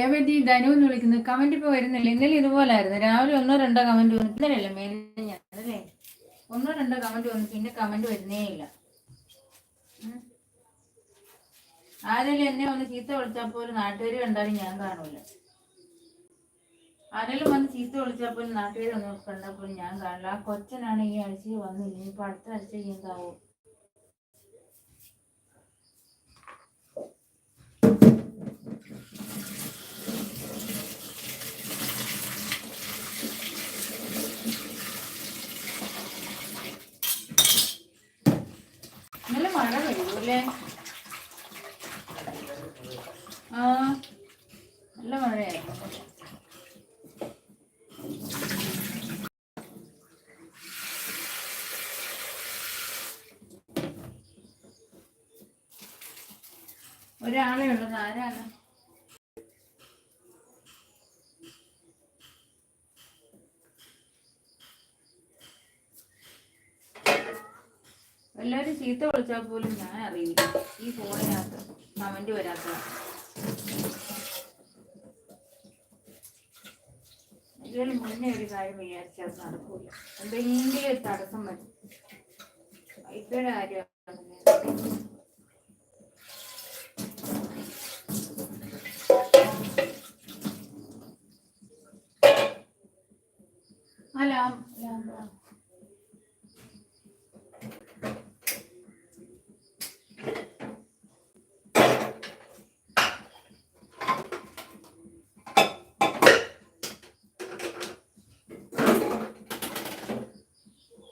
ഏവതി ധനു എന്ന് വിളിക്കുന്നത് കമന്റ് ഇപ്പൊ വരുന്നില്ല. ഇന്നലെ ഇതുപോലായിരുന്നു. രാവിലെ ഒന്നോ രണ്ടോ കമന്റ് വന്നു. ഇന്നലെയല്ല മേലെ ഞാൻ ഒന്നോ രണ്ടോ കമന്റ് വന്നു. പിന്നെ കമന്റ് വരുന്നേ ഇല്ല. ആരെങ്കിലും എന്നെ ഒന്ന് ചീത്ത വിളിച്ചാൽ പോലും നാട്ടുകാർ കണ്ടാലും ഞാൻ കാണൂല. ആരെങ്കിലും വന്ന് ചീത്ത വിളിച്ചാൽ പോലും നാട്ടുകാർ ഒന്ന് കണ്ടാൽ പോലും ഞാൻ കാണില്ല ആ കൊച്ചനാണ് ഈ ആഴ്ചയിൽ വന്നില്ല? ഇനിയിപ്പോ അടുത്ത ആഴ്ച എന്താവോ ഇന്നലെ മഴ പെയ്യൂല്ലേ ആ നല്ല മഴയായിരുന്നു. ഒരാളെ ഉള്ളത് ആരാണ്? എല്ലാവരും ചീത്ത വിളിച്ചാൽ പോലും ഞാൻ അറിയില്ല ഈ ഫോണിനകത്ത് കമന്റ് വരാത്ത. ഇതിന് മുന്നേ ഒരു കാര്യം വിചാരിച്ചാൽ നടക്കൂല. എന്തെങ്കിലും തടസ്സം വരും. അല്ല അല്ല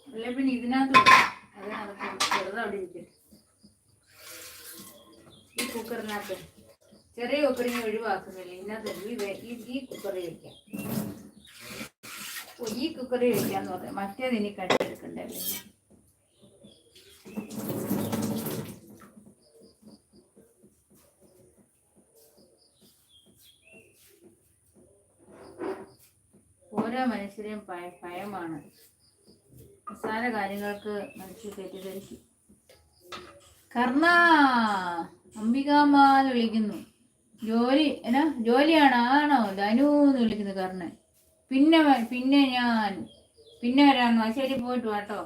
അല്ല പിന്നെ ഇതിനകത്ത് വെക്കാം. അത് നടക്കും ചെറുത് അവിടെ ഇരിക്കട്ടെ ഈ കുക്കറിനകത്ത് ചെറിയ കുക്കറിനെ ഒഴിവാക്കുന്നില്ല. ഇതിനകത്ത് ഈ ഈ വെക്കാം. ഓ ഈ കുക്കറിൽ വയ്ക്കാന്ന് പറഞ്ഞാൽ മറ്റേത് ഇനി കണ്ടെടുക്കണ്ടല്ലേ ഓരോ മനുഷ്യരെയും ഭയ- ഭയമാണ്. നിസ്സാര കാര്യങ്ങൾക്ക് മനുഷ്യർ തെറ്റിദ്ധരിക്കും. കർണ! അംബികാമ്മ എന്ന് വിളിക്കുന്നു ജോലി എന്നാ ജോലിയാണ്? ആണോ? ധനു എന്ന് വിളിക്കുന്നു കർണൻ. പിന്നെ പിന്നെ ഞാൻ പിന്നെ വരാമോ ശരി പോയിട്ട് വാട്ടോ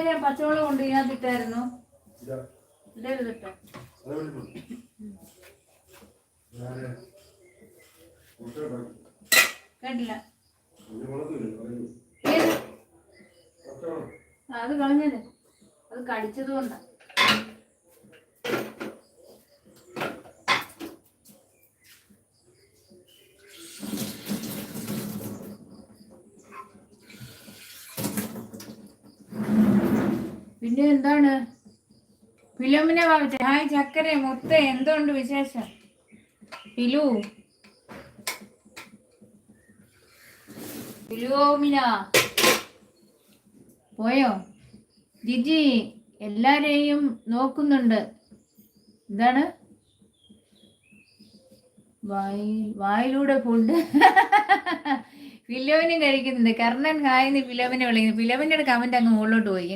ഇന്നലെ ഞാൻ പച്ചവെള്ളം കൊണ്ട് ഇതിനകത്ത് ഇട്ടായിരുന്നു കളഞ്ഞല്ലേ കേട്ടില്ല. അത് കളഞ്ഞത്. അത് കടിച്ചത് കൊണ്ടാ പിന്നെ എന്താണ്? ഫിലോമിനെ വാവിച്ച ഹായ് ചക്കരെ മുത്ത എന്തുണ്ട് വിശേഷം? ഫിലു. ഫിലോമിന. പോയോ? ജിജി എല്ലാരെയും നോക്കുന്നുണ്ട്. എന്താണ്? വായി വായിലൂടെ ഫുഡ്. ഫിലോമിനും കഴിക്കുന്നുണ്ട്. കർണൻ ഹായ്ന്ന് ഫിലോമിനെ വിളിക്കുന്നു. ഫിലോവിന്റെ കമന്റ് അങ്ങ് മുകളിലോട്ട് പോയി.